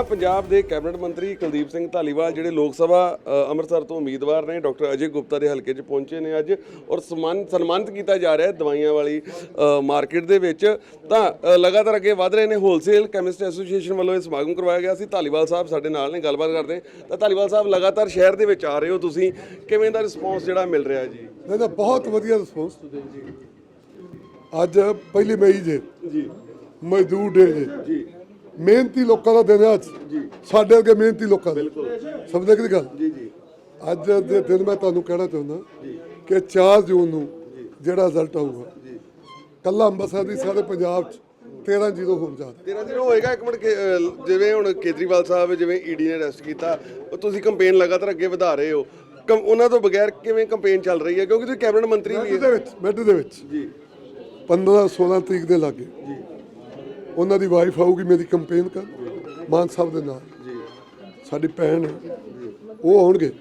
ਤਾਂ ਪੰਜਾਬ ਦੇ ਕੈਬਨਿਟ ਮੰਤਰੀ ਕੁਲਦੀਪ ਸਿੰਘ ਧਾਲੀਵਾਲ ਜਿਹੜੇ ਲੋਕ ਸਭਾ ਅੰਮ੍ਰਿਤਸਰ ਤੋਂ ਉਮੀਦਵਾਰ ਨੇ ਡਾਕਟਰ ਅਜੇ ਗੁਪਤਾ ਦੇ ਹਲਕੇ 'ਚ ਪਹੁੰਚੇ ਨੇ ਅੱਜ ਔਰ ਸਨਮਾਨ ਸਨਮਾਨਿਤ ਕੀਤਾ ਜਾ ਰਿਹਾ ਹੈ ਦਵਾਈਆਂ ਵਾਲੀ ਮਾਰਕੀਟ ਦੇ ਵਿੱਚ। ਤਾਂ ਲਗਾਤਾਰ ਅੱਗੇ ਵਧ ਰਹੇ ਨੇ ਹੋਲਸੇਲ ਕੈਮਿਸਟ ਐਸੋਸੀਏਸ਼ਨ ਵੱਲੋਂ ਇਹ ਸਮਾਗਮ ਕਰਵਾਇਆ ਗਿਆ ਸੀ। ਧਾਲੀਵਾਲ ਸਾਹਿਬ ਸਾਡੇ ਨਾਲ ਨੇ ਗੱਲਬਾਤ ਕਰਦੇ। ਤਾਂ ਧਾਲੀਵਾਲ ਸਾਹਿਬ ਲਗਾਤਾਰ ਸ਼ਹਿਰ ਦੇ ਵਿੱਚ ਆ ਰਹੇ ਹੋ ਤੁਸੀਂ। ਕਿਵੇਂ ਦਾ ਰਿਸਪੌਂਸ ਜਿਹੜਾ ਮਿਲ ਰਿਹਾ ਜੀ? ਨਹੀਂ ਤਾਂ ਬਹੁਤ ਵਧੀਆ ਰਿਸਪੌਂਸ ਅੱਜ ਪਹਿਲੀ ਮਈ ਜੇ। ਜੀ। ਮਜ਼ਦੂਰ ਡੇ ਜੀ। ਮਿਹਨਤੀ ਲੋਕਾਂ ਦਾ ਦਿਨ ਹੈ ਅੱਜ। ਸਾਡੇ ਵਰਗੇ ਮਿਹਨਤੀ ਲੋਕਾਂ ਦਾ। ਸਮਝਦੇ ਕਿ ਗੱਲ? ਜੀ ਜੀ। ਅੱਜ ਦੇ ਦਿਨ ਮੈਂ ਤੁਹਾਨੂੰ ਕਹਿਣਾ ਚਾਹੁੰਦਾ ਕਿ 4 ਜੂਨ ਨੂੰ ਜਿਹੜਾ ਰਿਜ਼ਲਟ ਆਊਗਾ ਕੱਲਾ ਅੰਮ੍ਰਿਤਸਰ ਦੀ ਸਾਰੇ ਪੰਜਾਬ 'ਚ 13 ਜ਼ੀਰੋ ਹੋਣ ਜਾ ਰਿਹਾ ਤੇਰਾ ਦਿਨ ਹੋਏਗਾ ਇੱਕ ਮਿੰਟ ਜਿਵੇਂ ਹੁਣ ਕੇਜਰੀਵਾਲ ਸਾਹਿਬ ਜਿਵੇਂ ਈਡੀ ਨੇ ਅਰੈਸਟ ਕੀਤਾ ਤੁਸੀਂ ਕੰਪੇਨ ਲਗਾਤਾਰ ਅੱਗੇ ਵਧਾ ਰਹੇ ਹੋ। ਉਹਨਾਂ ਤੋਂ ਬਗੈਰ ਕਿਵੇਂ ਕੰਪੇਨ ਚੱਲ ਰਹੀ ਹੈ? ਕਿਉਂਕਿ ਤੁਸੀਂ ਕੈਬਨਿਟ ਮੰਤਰੀ ਵੀ ਹੈ। ਦੇ ਵਿੱਚ ਮਿੰਟ ਦੇ ਵਿੱਚ। ਜੀ। 15 16 ਤਰੀਕ ਦੇ ਲਾਗੇ। ਜੀ। ਉਹਨਾਂ ਦੀ ਵਾਈਫ ਆਊਗੀ ਮੇਰੀ ਕੰਪੇਨ ਕਰ ਮਾਨ ਸਾਹਿਬ ਦੇ ਨਾਲ। ਜੀ। ਸਾਡੀ ਭੈਣ ਉਹ ਆਉਣਗੇ।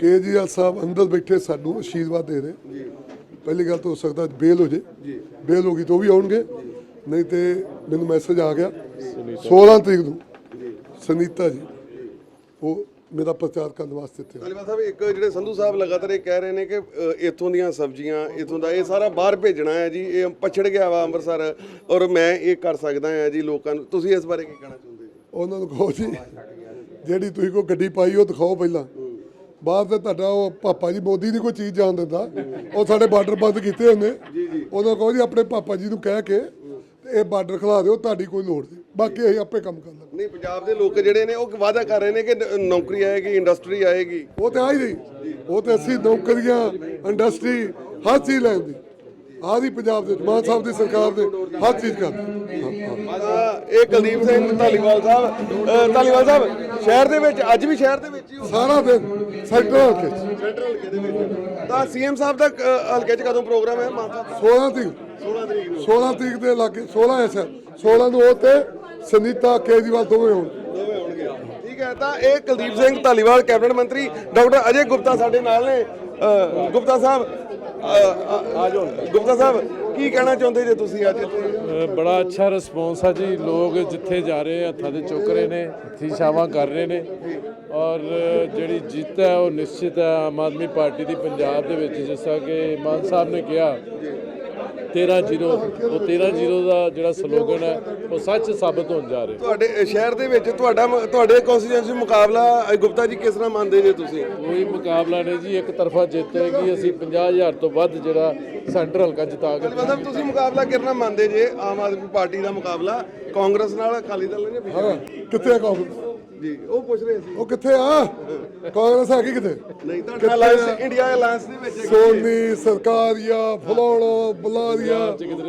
ਕੇਜਰੀਵਾਲ ਸਾਹਿਬ ਅੰਦਰ ਬੈਠੇ ਸਾਨੂੰ ਆਸ਼ੀਰਵਾਦ ਦੇ ਰਹੇ। ਜੀ। ਪਹਿਲੀ ਗੱਲ ਤਾਂ ਹੋ ਸਕਦਾ ਬੇਲ ਹੋ ਜੇ। ਜੀ। ਬੇਲ ਹੋ ਗਈ ਤਾਂ ਉਹ ਵੀ ਆਉਣਗੇ। ਨਹੀਂ ਤੇ ਮੈਨੂੰ ਮੈਸੇਜ ਆ ਗਿਆ। 16 ਤਰੀਕ ਨੂੰ। ਸੁਨੀਤਾ ਜੀ। ਉਹ ਮੇਰਾ ਪ੍ਰਚਾਰ ਕਰਨ ਵਾਸਤੇ ਆਏ। ਧਾਲੀਵਾਲ ਸਾਹਿਬ ਇੱਕ ਜਿਹੜੇ ਸੰਧੂ ਸਾਹਿਬ ਲਗਾਤਾਰ ਇਹ ਕਹਿ ਰਹੇ ਨੇ ਕਿ ਇੱਥੋਂ ਦੀਆਂ ਸਬਜ਼ੀਆਂ ਇੱਥੋਂ ਦਾ ਇਹ ਸਾਰਾ ਬਾਹਰ ਭੇਜਣਾ ਹੈ ਜੀ ਇਹ ਪਛੜ ਗਿਆ ਵਾ ਅੰਮ੍ਰਿਤਸਰ ਔਰ ਮੈਂ ਇਹ ਕਰ ਸਕਦਾ ਹਾਂ ਜੀ ਲੋਕਾਂ ਨੂੰ। ਤੁਸੀਂ ਇਸ ਬਾਰੇ ਕੀ ਕਹਿਣਾ ਚਾਹੁੰਦੇ ਜੀ? ਉਹਨਾਂ ਨੂੰ ਕਹੋ ਜੀ ਜਿਹੜੀ ਤੁਸੀਂ ਕੋਈ ਗੱਡੀ ਪਾਈ ਉਹ ਦਿਖਾਓ ਪਹਿਲਾਂ। ਬਾਅਦ ਤੇ ਤੁਹਾਡਾ ਉਹ ਪਾਪਾ ਜੀ ਮੋਦੀ ਦੀ ਕੋਈ ਚੀਜ਼ ਜਾਣ ਦਿੰਦਾ। ਉਹ ਸਾਡੇ ਬਾਰਡਰ ਬੰਦ ਕੀਤੇ ਹੁੰਦੇ ਉਹਨਾਂ ਕਹੋ ਜੀ ਆਪਣੇ ਪਾਪਾ ਜੀ ਨੂੰ ਕਹਿ ਕੇ ਤੇ ਇਹ ਬਾਰਡਰ ਖਲਾ ਦਿਓ ਤੁਹਾਡੀ ਕੋਈ ਲੋੜ ਨਹੀਂ। ਬਾਕੀ ਅਸੀਂ ਆਪੇ ਕੰਮ ਕਰ ਲਾਂਗੇ। ਨਹੀਂ ਪੰਜਾਬ ਦੇ ਲੋਕ ਜਿਹੜੇ ਨੇ ਉਹ ਵਾਅਦਾ ਕਰ ਰਹੇ ਨੇ ਕਿ ਨ- ਨੌਕਰੀ ਆਏਗੀ ਇੰਡਸਟਰੀ ਆਏਗੀ। ਉਹ ਤੇ ਆ ਹੀ ਨਹੀਂ। ਉਹ ਤੇ ਅਸੀਂ ਨੌਕਰੀਆਂ ਇੰਡਸਟਰੀ ਹਰ ਚੀਜ਼ ਲੈਣ ਦੀ। ਆਹ ਦੀ ਪੰਜਾਬ ਦੇ ਮਾਨ ਸਾਹਿਬ ਦੀ ਸਰਕਾਰ ਦੇ ਹਰ ਚੀਜ਼ ਕਰ ਅ, ਇਹ ਕੁਲਦੀਪ ਸਿੰਘ ਧਾਲੀਵਾਲ ਸਾਹਿਬ ਧਾਲੀਵਾਲ ਸਾਹਿਬ ਸ਼ਹਿਰ ਦੇ ਵਿੱਚ ਅੱਜ ਵੀ ਸ਼ਹਿਰ ਦੇ ਵਿੱਚ ਹੀ ਹੋ ਸਾਰਾ ਦਿਨ ਸੈਕਟਰ ਹਲਕੇ 'ਚ। ਸੈਂਟਰਲ ਹਲਕੇ ਦੇ ਵਿੱਚ। ਤਾਂ ਸੀਐਮ ਸਾਹਿਬ ਦਾ ਹਲਕੇ 'ਚ ਕਦੋਂ ਪ੍ਰੋਗਰਾਮ ਹੈ ਮਾਨ ਸਾਹਿਬ? ਦਾ 16 ਤਰੀਕ। 16 ਤਰੀਕ ਨੂੰ। 16 ਤਰੀਕ ਦੇ ਲਾਗੇ 16 ਐਸਾ 16 ਨੂੰ ਉਹ ਤੇ ਸੁਨੀਤਾ ਕੇਜਰੀਵਾਲ ਦੋਵੇਂ ਹੋਣ। ਦੋਵੇਂ ਹੋਣਗੇ ਠੀਕ ਹੈ ਤਾਂ ਇਹ ਕੁਲਦੀਪ ਸਿੰਘ ਧਾਲੀਵਾਲ ਕੈਬਨਿਟ ਮੰਤਰੀ ਡਾਕਟਰ ਅਜੇ ਗੁਪਤਾ ਸਾਡੇ ਨਾਲ ਨੇ। ਗੁਪਤਾ ਸਾਹਿਬ ਗੁਪਤਾ ਸਾਹਿਬ ਕੀ ਕਹਿਣਾ ਚਾਹੁੰਦੇ ਜੇ ਤੁਸੀਂ ਅੱਜ? ਬੜਾ ਅੱਛਾ ਰਿਸਪੌਂਸ ਆ ਜੀ। ਲੋਕ ਜਿੱਥੇ ਜਾ ਰਹੇ ਆ, ਹੱਥਾਂ ਦੇ ਚੁੱਕ ਰਹੇ ਨੇ ਹੱਥੀਂ ਛਾਵਾਂ ਕਰ ਰਹੇ ਨੇ। ਔਰ ਜਿਹੜੀ ਜਿੱਤ ਹੈ ਉਹ ਨਿਸ਼ਚਿਤ ਹੈ। ਆਮ ਆਦਮੀ ਪਾਰਟੀ ਦੀ ਪੰਜਾਬ ਦੇ ਵਿੱਚ ਜਿਸ ਤਰ੍ਹਾਂ ਕਿ ਮਾਨ ਸਾਹਿਬ ਨੇ ਕਿਹਾ 13 ਜ਼ੀਰੋ ਉਹ 13 ਜ਼ੀਰੋ ਦਾ ਜਿਹੜਾ ਸਲੋਗਨ ਹੈ ਉਹ ਸੱਚ ਸਾਬਤ ਹੋਣ ਜਾ ਰਿਹਾ। ਤੁਹਾਡੇ ਸ਼ਹਿਰ ਦੇ ਵਿੱਚ ਤੁਹਾਡਾ ਤੁਹਾਡੇ ਕਨਸਟੀਚੁਐਂਸੀ ਮੁਕਾਬਲਾ ਗੁਪਤਾ ਜੀ ਕਿਸ ਤਰ੍ਹਾਂ ਮੰਨਦੇ ਜੇ ਤੁਸੀਂ? ਕੋਈ ਮੁਕਾਬਲਾ ਨਹੀਂ ਜੀ ਇੱਕ ਤਰਫਾ ਜਿੱਤ ਹੈਗੀ ਅਸੀਂ 50000 ਤੋਂ ਵੱਧ ਜਿਹੜਾ ਸੈਂਟਰ ਹਲਕਾ ਜਿਤਾ ਕੇ ਮਤਲਬ ਤੁਸੀਂ ਮੁਕਾਬਲਾ ਕਿਰਨਾ ਮੰਨਦੇ ਜੇ ਆਮ ਆਦਮੀ ਪਾਰਟੀ ਦਾ ਮੁਕਾਬਲਾ ਕਾਂਗਰਸ ਨਾਲ ਅਕਾਲੀ ਦਲ ਨੇ ਹਾਂ ਕਿੱਥੇ ਕਾਂਗਰਸ? ਜੀ ਉਹ ਪੁੱਛ ਰਹੇ ਸੀ। ਉਹ ਕਿੱਥੇ ਆ? ਕਾਂਗਰਸ ਹੈਗੀ ਕਿੱਥੇ ਨਹੀਂ ਤਾਂ ਅਲਾਈਅੰਸ ਇੰਡੀਆ ਅਲਾਈਅੰਸ ਦੇ ਵਿੱਚ ਹੈਗੀ। ਸੋਨੀ ਸਰਕਾਰੀਆ ਫਲਾਣਾ ਬੁਲਾਰੀਆ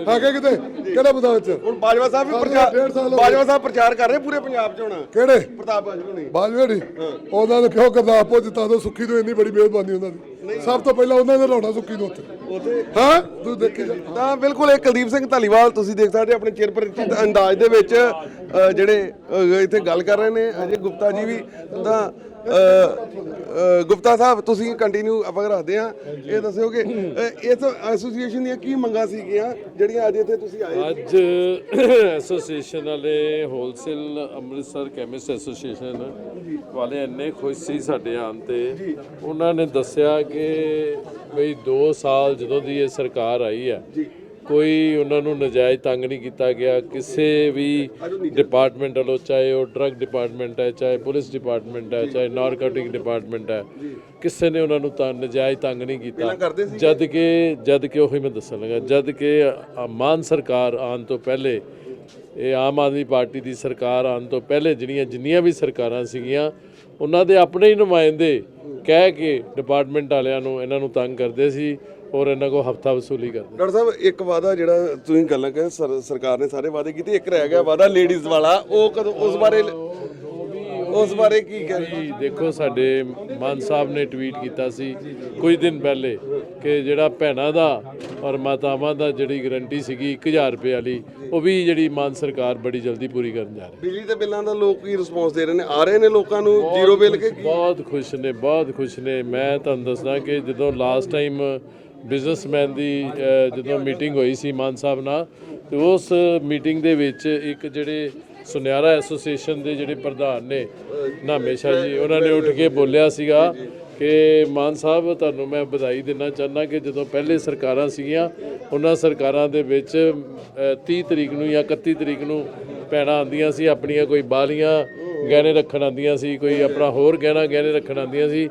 ਹੈਗੇ ਕਿਤੇ? ਕਿਹੜੇ ਮੈਦਾਨ ਚ ਹੁਣ ਬਾਜਵਾ ਸਾਹਿਬ ਵੀ ਡੇਢ ਪ੍ਰਚਾਰ ਸਾਲ ਹੋ ਗਏ। ਬਾਜਵਾ ਸਾਹਿਬ ਪ੍ਰਚਾਰ ਕਰ ਰਹੇ ਪੂਰੇ ਪੰਜਾਬ 'ਚ ਹੁਣ। ਕਿਹੜੇ? ਪ੍ਰਤਾਪ ਬਾਜਵਾ ਨੇ ਬਾਜਵੇੜੀ ਉਹਨਾਂ ਨੇ ਕਿਉਂ ਗੁਰਦਾਸਪੁਰ ਜਿੱਤਾ ਦੋ ਸੁੱਖੀ ਤੋਂ ਇੰਨੀ ਬੜੀ ਮਿਹਰਬਾਨੀ ਉਹਨਾਂ ਦੀ। ਸਭ ਤੋਂ ਪਹਿਲਾਂ ਉਹਨਾਂ ਨੇ ਲਾਉਣਾ ਸੁੱਖੀ ਨੂੰ ਉੱਥੇ। ਉਥੇ ਹਾਂ? ਤੂੰ ਦੇਖੀ ਜਾ ਤਾਂ ਬਿਲਕੁਲ ਇਹ ਕੁਲਦੀਪ ਸਿੰਘ ਧਾਲੀਵਾਲ ਤੁਸੀਂ ਦੇਖ ਸਕਦੇ ਹੋ ਆਪਣੇ ਪਰਿਚਿਤ ਅੰਦਾਜ਼ ਦੇ ਵਿੱਚ ਜਿਹੜੇ ਇੱਥੇ ਗੱਲ ਕਰ ਰਹੇ ਨੇ ਅਜੇ ਗੁਪਤਾ ਜੀ ਵੀ ਤਾਂ ਗੁਪਤਾ ਸਾਹਿਬ ਤੁਸੀਂ ਕੰਟੀਨਿਊ ਆਪਾਂ ਰੱਖਦੇ ਆ ਇਹ ਦੱਸਿਓ ਕਿ ਇਸ ਐਸੋਸੀਏਸ਼ਨ ਦੀਆਂ ਕੀ ਮੰਗਾਂ ਸੀਗੀਆਂ ਜਿਹੜੀਆਂ ਅੱਜ ਇੱਥੇ ਤੁਸੀਂ ਆਏ? ਅੱਜ ਐਸੋਸੀਏਸ਼ਨ ਵਾਲੇ ਹੋਲਸੇਲ ਅੰਮ੍ਰਿਤਸਰ ਕੈਮਿਸਟ ਐਸੋਸੀਏਸ਼ਨ ਵਾਲੇ ਇੰਨੇ ਖੁਸ਼ ਸੀ ਸਾਡੇ ਆਉਣ ਤੇ। ਉਹਨਾਂ ਨੇ ਦੱਸਿਆ ਕਿ ਬਈ 2 ਸਾਲ ਜਦੋਂ ਦੀ ਇਹ ਸਰਕਾਰ ਆਈ ਹੈ ਕੋਈ ਉਹਨਾਂ ਨੂੰ ਨਜਾਇਜ਼ ਤੰਗ ਨਹੀਂ ਕੀਤਾ ਗਿਆ। ਕਿਸੇ ਵੀ ਡਿਪਾਰਟਮੈਂਟ ਵੱਲੋਂ ਚਾਹੇ ਉਹ ਡਰੱਗ ਡਿਪਾਰਟਮੈਂਟ ਹੈ ਚਾਹੇ ਪੁਲਿਸ ਡਿਪਾਰਟਮੈਂਟ ਹੈ ਚਾਹੇ ਨਾਰਕੋਟਿਕ ਡਿਪਾਰਟਮੈਂਟ ਹੈ ਕਿਸੇ ਨੇ ਉਹਨਾਂ ਨੂੰ ਤਾਂ ਨਜਾਇਜ਼ ਤੰਗ ਨਹੀਂ ਕੀਤਾ। ਜਦ ਕਿ ਜਦ ਕਿ ਉਹੀ ਮੈਂ ਦੱਸਣ ਲੱਗਾ ਜਦ ਕਿ ਮਾਨ ਸਰਕਾਰ ਆਉਣ ਤੋਂ ਪਹਿਲੇ ਇਹ ਆਮ ਆਦਮੀ ਪਾਰਟੀ ਦੀ ਸਰਕਾਰ ਆਉਣ ਤੋਂ ਪਹਿਲੇ ਜਿਹੜੀਆਂ ਜਿੰਨੀਆਂ ਵੀ ਸਰਕਾਰਾਂ ਸੀਗੀਆਂ ਉਹਨਾਂ ਦੇ ਆਪਣੇ ਹੀ ਨੁਮਾਇੰਦੇ ਕਹਿ ਕੇ ਡਿਪਾਰਟਮੈਂਟ ਵਾਲਿਆਂ ਨੂੰ ਇਹਨਾਂ ਨੂੰ ਤੰਗ ਕਰਦੇ ਸੀ। ਔਰ ਇਹਨਾਂ ਕੋ ਹਫਤਾ ਵਸੂਲੀ ਕਰਦੇ। ਡਾਕਟਰ ਸਾਹਿਬ ਇੱਕ ਵਾਅਦਾ ਜਿਹੜਾ ਤੁਸੀਂ ਗੱਲਾਂ ਕਰ ਸਰਕਾਰ ਨੇ ਸਾਰੇ ਵਾਅਦੇ ਕੀਤੇ ਇੱਕ ਰਹਿ ਗਿਆ ਵਾਅਦਾ ਲੇਡੀਜ਼ ਵਾਲਾ ਉਹ ਕਦੋਂ ਉਸ ਬਾਰੇ ਉਸ ਬਾਰੇ ਕੀ ਕਹਿ ਜੀ ਦੇਖੋ ਸਾਡੇ ਮਾਨ ਸਾਹਿਬ ਨੇ ਟਵੀਟ ਕੀਤਾ ਸੀ ਕੁਝ ਦਿਨ ਪਹਿਲੇ ਕਿ ਜਿਹੜਾ ਭੈਣਾਂ ਦਾ ਔਰ ਮਾਤਾਵਾਂ ਦਾ ਜਿਹੜੀ ਗਰੰਟੀ ਸੀਗੀ 1000 ਰੁਪਏ ਵਾਲੀ ਉਹ ਵੀ ਜਿਹੜੀ ਮਾਨ ਸਰਕਾਰ ਬੜੀ ਜਲਦੀ ਪੂਰੀ ਕਰਨ ਜਾ ਰਹੀ। ਹੈ ਬਿਜਲੀ ਦੇ ਬਿੱਲਾਂ ਦਾ ਲੋਕ ਕੀ ਰਿਸਪੌਂਸ ਦੇ ਰਹੇ ਨੇ? ਆ ਰਹੇ ਨੇ ਲੋਕਾਂ ਨੂੰ ਜ਼ੀਰੋ ਬਿੱਲ ਕੀ ਬਹੁਤ ਖੁਸ਼ ਨੇ ਬਹੁਤ ਖੁਸ਼ ਨੇ। ਮੈਂ ਤੁਹਾਨੂੰ ਦੱਸਦਾ ਕਿ ਜਦੋਂ ਲਾਸਟ ਟਾਈਮ ਬਿਜ਼ਨਸਮੈਨ ਦੀ ਜਦੋਂ ਮੀਟਿੰਗ ਹੋਈ ਸੀ ਮਾਨ ਸਾਹਿਬ ਨਾਲ ਤੇ ਉਸ ਮੀਟਿੰਗ ਦੇ ਵਿੱਚ ਇੱਕ ਜਿਹੜੇ ਸੁਨਿਆਰਾ ਐਸੋਸੀਏਸ਼ਨ ਦੇ ਜਿਹੜੇ ਪ੍ਰਧਾਨ ਨੇ ਨਾਮੇਸ਼ਾ ਜੀ ਉਹਨਾਂ ਨੇ ਉੱਠ ਕੇ ਬੋਲਿਆ ਸੀਗਾ ਕਿ ਮਾਨ ਸਾਹਿਬ ਤੁਹਾਨੂੰ ਮੈਂ ਵਧਾਈ ਦੇਣਾ ਚਾਹੁੰਦਾ ਕਿ ਜਦੋਂ ਪਹਿਲੇ ਸਰਕਾਰਾਂ ਸੀਗੀਆਂ ਉਹਨਾਂ ਸਰਕਾਰਾਂ ਦੇ ਵਿੱਚ ਅ, 30 ਤਰੀਕ ਨੂੰ ਜਾਂ 31 ਤਰੀਕ ਨੂੰ ਭੈਣਾਂ ਆਉਂਦੀਆਂ ਸੀ ਆਪਣੀਆਂ ਕੋਈ ਬਾਲੀਆਂ ਗਹਿਣੇ ਰੱਖਣ ਆਉਂਦੀਆਂ ਸੀ ਕੋਈ ਆਪਣਾ ਹੋਰ ਗਹਿਣਾ ਗਹਿਣੇ ਰੱਖਣ ਆਉਂਦੀਆਂ ਸੀ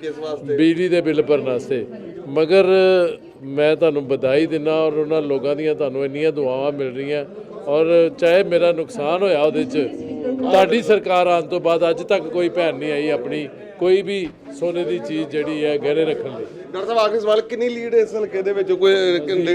ਬਿਜਲੀ ਦੇ ਬਿੱਲ ਭਰਨ ਵਾਸਤੇ। ਮਗਰ ਮੈਂ ਤੁਹਾਨੂੰ ਵਧਾਈ ਦਿੰਦਾ ਔਰ ਉਹਨਾਂ ਲੋਕਾਂ ਦੀਆਂ ਤੁਹਾਨੂੰ ਇੰਨੀਆਂ ਦੁਆਵਾਂ ਮਿਲ ਰਹੀਆਂ ਔਰ ਚਾਹੇ ਮੇਰਾ ਨੁਕਸਾਨ ਹੋਇਆ ਉਹਦੇ 'ਚ ਤੁਹਾਡੀ ਸਰਕਾਰ ਆਉਣ ਤੋਂ ਬਾਅਦ ਅੱਜ ਤੱਕ ਕੋਈ ਭੈਣ ਨਹੀਂ ਆਈ ਆਪਣੀ। ਕੋਈ ਵੀ ਸੋਨੇ ਦੀ ਚੀਜ਼ ਜਿਹੜੀ ਹੈ ਗਹਿਣੇ ਰੱਖਣ ਲਈ। ਡਾਕਟਰ ਸਾਹਿਬ ਆਖਰੀ ਸਵਾਲ ਕਿੰਨੀ ਲੀਡ ਇਸ ਹਲਕੇ ਦੇ ਵਿੱਚ? ਕੋਈ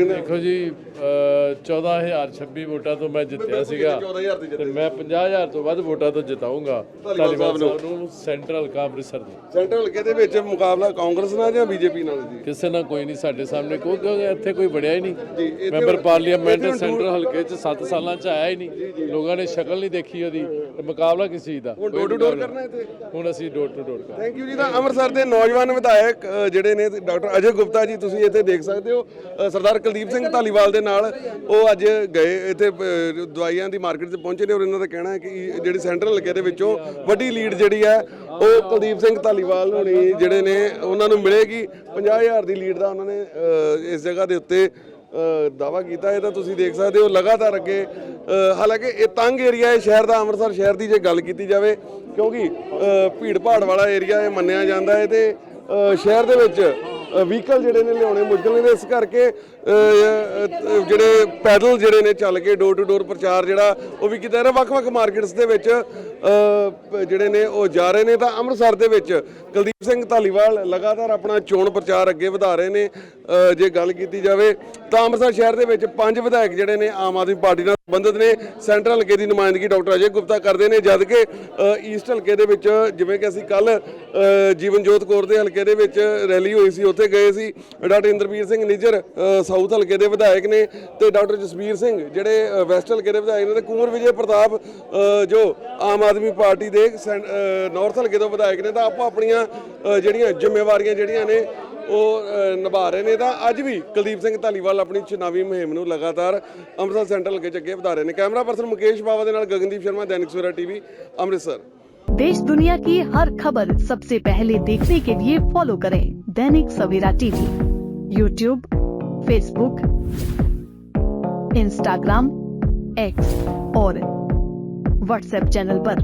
ਦੇਖੋ ਜੀ ਅ, 14026 ਵੋਟਾਂ ਤੋਂ ਮੈਂ ਜਿੱਤਿਆ ਸੀਗਾ। 14000 ਦੀ ਤੇ ਮੈਂ 50000 ਤੋਂ ਵੱਧ ਵੋਟਾਂ ਤੋਂ ਜਿਤਾਉਂਗਾ। ਧਾਲੀਵਾਲ ਸਾਹਿਬ ਨੂੰ। ਸੈਂਟਰਲ ਹਲਕਾ ਅੰਮ੍ਰਿਤਸਰ ਦੀ। ਸੈਂਟਰਲ ਹਲਕੇ ਦੇ ਵਿੱਚ ਮੁਕਾਬਲਾ ਕਾਂਗਰਸ ਨਾਲ ਜਾਂ ਬੀਜੇਪੀ ਨਾਲ ਜੀ? ਕਿਸੇ ਨਾਲ ਕੋਈ ਨਹੀਂ ਸਾਡੇ ਸਾਹਮਣੇ ਕੋਈ ਕਿਉਂਕਿ ਇੱਥੇ ਕੋਈ ਵੜਿਆ ਹੀ ਨਹੀਂ। ਮੈਂਬਰ ਪਾਰਲੀਮੈਂਟ ਸੈਂਟਰਲ ਹਲਕੇ 'ਚ 7 ਸਾਲਾਂ 'ਚ ਆਇਆ ਹੀ ਨਹੀਂ। ਲੋਕਾਂ ਨੇ ਸ਼ਕਲ ਨਹੀਂ ਦੇਖੀ ਉਹਦੀ। ਮੁਕਾਬਲਾ ਕਿਸ ਚੀਜ਼ ਦਾ? ਹੁਣ ਡੋਰ ਟੂ ਡੋਰ ਕਰਨਾ ਇੱਥੇ? ਹੁਣ ਅਸੀਂ ਡੋਰ ਟੂ ਡੋਰ ਕਰ ਥੈਂਕ ਯੂ ਜੀ। ਤਾਂ ਅੰਮ੍ਰਿਤਸਰ ਦੇ ਨੌਜਵਾਨ ਵਿਧਾਇਕ ਜਿਹੜੇ ਨੇ ਡਾਕਟਰ ਅਜੇ ਗੁਪਤਾ ਜੀ ਤੁਸੀਂ ਇੱਥੇ ਦੇਖ ਸਕਦੇ ਹੋ। ਸਰਦਾਰ ਕੁਲਦੀਪ ਸਿੰਘ ਧਾਲੀਵਾਲ ਦੇ ਨਾਲ ਉਹ ਅੱਜ ਗਏ ਇੱਥੇ ਦਵਾਈਆਂ ਦੀ ਮਾਰਕੀਟ 'ਚ ਪਹੁੰਚੇ ਨੇ ਔਰ ਇਹਨਾਂ ਦਾ ਕਹਿਣਾ ਹੈ ਕਿ ਜਿਹੜੀ ਸੈਂਟਰਲ ਹਲਕੇ ਦੇ ਵਿੱਚੋਂ ਵੱਡੀ ਲੀਡ ਜਿਹੜੀ ਹੈ ਉਹ ਕੁਲਦੀਪ ਸਿੰਘ ਧਾਲੀਵਾਲ ਹੋਣੀ ਜਿਹੜੇ ਨੇ ਉਹਨਾਂ ਨੂੰ ਮਿਲੇਗੀ। 50000 ਦੀ ਲੀਡ ਦਾ ਉਹਨਾਂ ਨੇ ਇਸ ਜਗ੍ਹਾ ਦੇ ਉੱਤੇ ਦਾਵਾ ਕੀਤਾ ਹੈ ਤਾਂ ਤੁਸੀਂ ਦੇਖ ਸਕਦੇ ਹੋ, ਲਗਾਤਾਰ ਅੱਗੇ ਹਾਲਾਂਕਿ ਇਹ ਤੰਗ ਏਰੀਆ ਹੈ ਸ਼ਹਿਰ ਦਾ, ਅੰਮ੍ਰਿਤਸਰ ਸ਼ਹਿਰ ਦੀ ਜੇ ਗੱਲ ਕੀਤੀ ਜਾਵੇ, ਕਿਉਂਕਿ ਭੀੜ ਭਾੜ ਵਾਲਾ ਏਰੀਆ ਇਹ ਮੰਨਿਆ ਜਾਂਦਾ ਹੈ ਤੇ ਸ਼ਹਿਰ ਦੇ ਵਿੱਚ ਵਹੀਕਲ ਜਿਹੜੇ ਨੇ ਲਿਆਉਣੇ ਮੁਸ਼ਕਲ ਨੇ, ਇਸ ਕਰਕੇ ਜਿਹੜੇ ਪੈਦਲ ਜਿਹੜੇ ਨੇ ਚੱਲ ਕੇ ਡੋਰ ਟੂ ਡੋਰ ਪ੍ਰਚਾਰ ਜਿਹੜਾ, ਉਹ ਵੀ ਕੀਤਾ ਜਾ ਰਿਹਾ। ਵੱਖ-ਵੱਖ ਮਾਰਕੀਟਸ ਦੇ ਵਿੱਚ ਜਿਹੜੇ ਨੇ ਉਹ ਜਾ ਰਹੇ ਨੇ। ਤਾਂ ਅੰਮ੍ਰਿਤਸਰ ਦੇ ਵਿੱਚ ਕੁਲਦੀਪ ਸਿੰਘ ਧਾਲੀਵਾਲ ਲਗਾਤਾਰ ਆਪਣਾ ਚੋਣ ਪ੍ਰਚਾਰ ਅੱਗੇ ਵਧਾ ਰਹੇ ਨੇ। ਜੇ ਗੱਲ ਕੀਤੀ ਜਾਵੇ ਤਾਂ ਅੰਮ੍ਰਿਤਸਰ ਸ਼ਹਿਰ ਦੇ ਵਿੱਚ ਪੰਜ ਵਿਧਾਇਕ ਜਿਹੜੇ ਨੇ ਆਮ ਆਦਮੀ ਪਾਰਟੀ ਨਾਲ ਸੰਬੰਧਿਤ ਨੇ ਸੈਂਟਰਲ ਹਲਕੇ ਦੀ ਨੁਮਾਇੰਦਗੀ ਡਾਕਟਰ ਅਜੇ ਗੁਪਤਾ ਕਰਦੇ ਨੇ ਜਦ ਕਿ ਈਸਟ ਹਲਕੇ ਦੇ ਵਿੱਚ ਜਿਵੇਂ ਕਿ ਅਸੀਂ ਕੱਲ ਜੀਵਨਜੋਤ ਕੌਰ ਦੇ ਹਲਕੇ ਦੇ ਵਿੱਚ ਰੈਲੀ ਹੋਈ ਸੀ ਉੱਥੇ ਗਏ ਸੀ। ਡਾਕਟਰ ਇੰਦਰਬੀਰ ਸਿੰਘ ਨਿੱਜਰ ਸਾਊਥ ਹਲਕੇ ਦੇ ਵਿਧਾਇਕ ਨੇ ਤੇ ਡਾਕਟਰ ਜਸਬੀਰ ਸਿੰਘ ਜਿਹੜੇ ਵੈਸਟ ਹਲਕੇ ਦੇ ਵਿਧਾਇਕ ਨੇ ਤੇ ਕੁੰਵਰ ਵਿਜੇ ਪ੍ਰਤਾਪ ਜੋ ਆਮ ਆਦਮੀ ਪਾਰਟੀ ਦੇ ਸੈਂ- ਅ, ਨਾਰਥ ਹਲਕੇ ਤੋਂ ਵਿਧਾਇਕ ਨੇ ਤਾਂ ਆਪੋ ਆਪਣੀਆਂ ਜਿਹੜੀਆਂ ਜ਼ਿੰਮੇਵਾਰੀਆਂ ਜਿਹੜੀਆਂ ਨੇ ਉਹ ਅ, ਨਿਭਾ ਰਹੇ ਨੇ ਤਾਂ ਅੱਜ ਵੀ ਕੁਲਦੀਪ ਸਿੰਘ ਧਾਲੀਵਾਲ ਆਪਣੀ ਚੁਣਾਵੀ ਮੁਹਿੰਮ ਨੂੰ ਲਗਾਤਾਰ ਅੰਮ੍ਰਿਤਸਰ ਸੈਂਟਰਲ ਹਲਕੇ ਚ ਅੱਗੇ ਵਧਾ ਰਹੇ ਨੇ ਕੈਮਰਾ ਪਰਸਨ ਮੁਕੇਸ਼ ਬਾਵਾ ਦੇ ਨਾਲ ਗਗਨਦੀਪ ਸ਼ਰਮਾ ਦੈਨਿਕ ਸਵੇਰਾ ਟੀਵੀ ਅੰਮ੍ਰਿਤਸਰ देश दुनिया की हर खबर सबसे पहले देखने के लिए फॉलो करें Dainik Savera TV YouTube Facebook Instagram X और व्हाट्सएप चैनल पर।